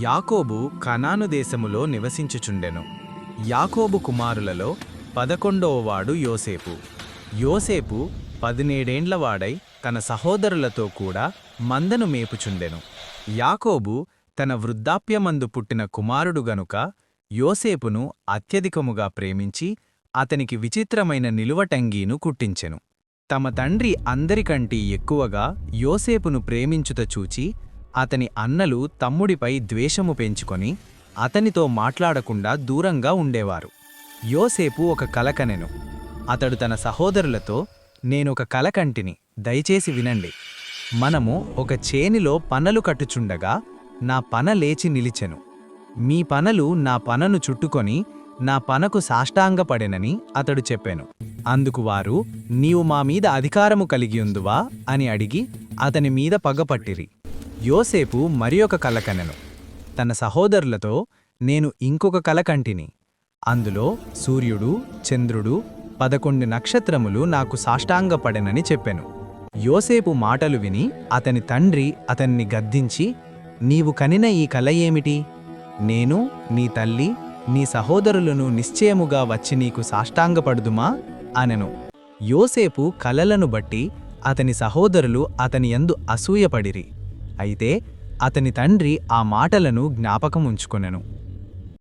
యాకోబు కనాను దేశములో నివసించుచుండెను. యాకోబు కుమారులలో పదకొండవవాడు యోసేపు. యోసేపు పదినేడేండ్లవాడై తన సహోదరులతో కూడా మందను మేపుచుండెను. యాకోబు తన వృద్ధాప్యమందు పుట్టిన కుమారుడు గనుక యోసేపును అత్యధికముగా ప్రేమించి అతనికి విచిత్రమైన నిలువటంగీను కుట్టించెను. తమ తండ్రి అందరికంటే ఎక్కువగా యోసేపును ప్రేమించుత చూచి అతని అన్నలు తమ్ముడిపై ద్వేషము పెంచుకొని అతనితో మాట్లాడకుండా దూరంగా ఉండేవారు. యోసేపు ఒక కలకనెను. అతడు తన సహోదరులతో నేనొక కలకంటిని దయచేసి వినండి. మనము ఒక చేనిలో పనలు కట్టుచుండగా నా పన లేచి నిలిచెను. మీ పనలు నా పనను చుట్టుకొని నా పనకు సాష్టాంగపడెనని అతడు చెప్పెను. అందుకు వారు నీవు మా మీద అధికారము కలిగియుందువా అని అడిగి అతని మీద పగపట్టిరి యోసేపు మరి ఒక కలకనెను తన సహోదరులతో నేను ఇంకొక కలకంటిని అందులో సూర్యుడు చంద్రుడు పదకొండు నక్షత్రములు నాకు సాష్టాంగపడెనని చెప్పెను. యోసేపు మాటలు విని అతని తండ్రి అతన్ని గద్దించి నీవు కనిన ఈ కల ఏమిటి? నేను నీ తల్లి నీ సహోదరులను నిశ్చయముగా వచ్చి నీకు సాష్టాంగపడుదుమా? అనెను. యోసేపు కలలను బట్టి అతని సహోదరులు అతని యందు అసూయపడిరి. అయితే అతని తండ్రి ఆ మాటలను జ్ఞాపకం ఉంచుకొనెను.